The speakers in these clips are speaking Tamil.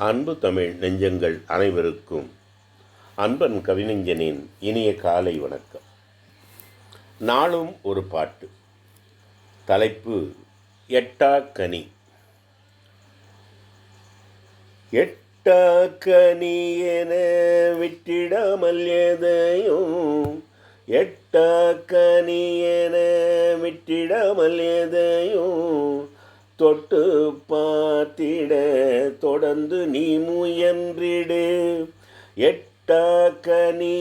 அன்பு தமிழ் நெஞ்சங்கள் அனைவருக்கும் அன்பன் கவிநெஞ்சனின் இனிய காலை வணக்கம். நாளும் ஒரு பாட்டு. தலைப்பு எட்டா கனி. எட்டா கனி என விட்டிடாமல் எதையும் எட்டா கனி என விட்டிடாமல் எதையும் தொட்டு பார்த்திட தொடர்ந்து நீ முயன்றிடு. எட்டா கனி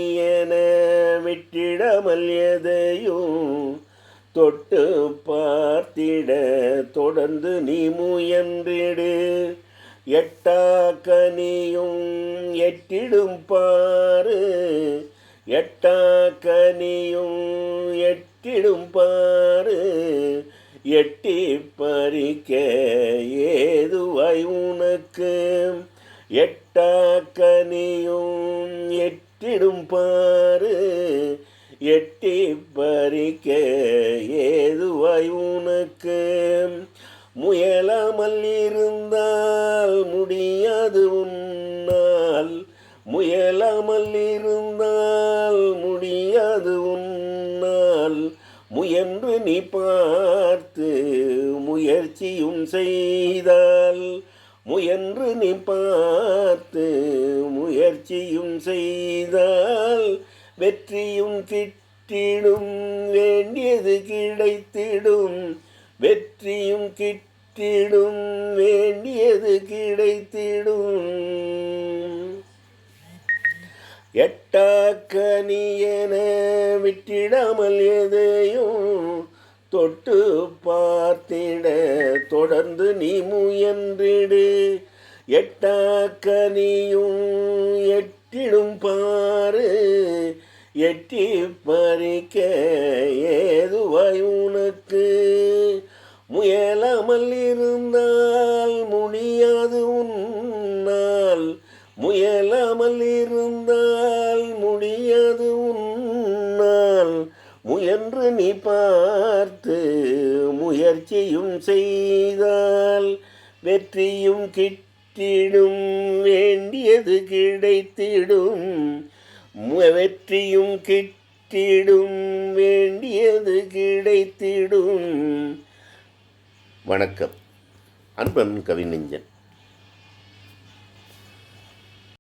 விட்டிடமல் எதையும் தொட்டு பார்த்திட தொடர்ந்து நீ முயன்றிடு. எட்டா கனியும் எட்டிடும் பாரு. எட்டா கனியும் எட்டிடும் பாரு. எட்டி பறிக்க ஏதுவாய் உனக்கு? எட்டா கனியும் எட்டிடும் பாரு. எட்டி பறிக்க ஏதுவாய் உனக்கு? முயலாமல் இருந்தால் முடியாது உன்னால். முயலாமல் இருந்தால் முயன்று நீ பார்த்து முயற்சியும் செய்தால் முயன்று நீ பார்த்து முயற்சியும் செய்தால் வெற்றியும் கிட்டிடும் வேண்டியது கிடைத்திடும். வெற்றியும் கிட்டிடும் வேண்டியது கிடைத்திடும். எட்டாக்கனி விட்டிடாமல் எதையும் தொட்டு பார்த்திட. தொடர்ந்து நீ முயன்றிடு. எட்டாக்கனியும் எட்டிடும் பாரு எட்டி பறிக்க ஏதுவாய் உனக்கு. முயலாமல் இருந்தால் முடியாது உன்னால். முயலாமல் இருந்தால் முயன்று நீ பார்த்து முயற்சியும் செய்தால் வெற்றியும் கிட்டிடும் வேண்டியது கிடைத்திடும். மு- வெற்றியும் கிட்டிடும் வேண்டியது கிடைத்திடும். வணக்கம். அன்பன் கவிஞன்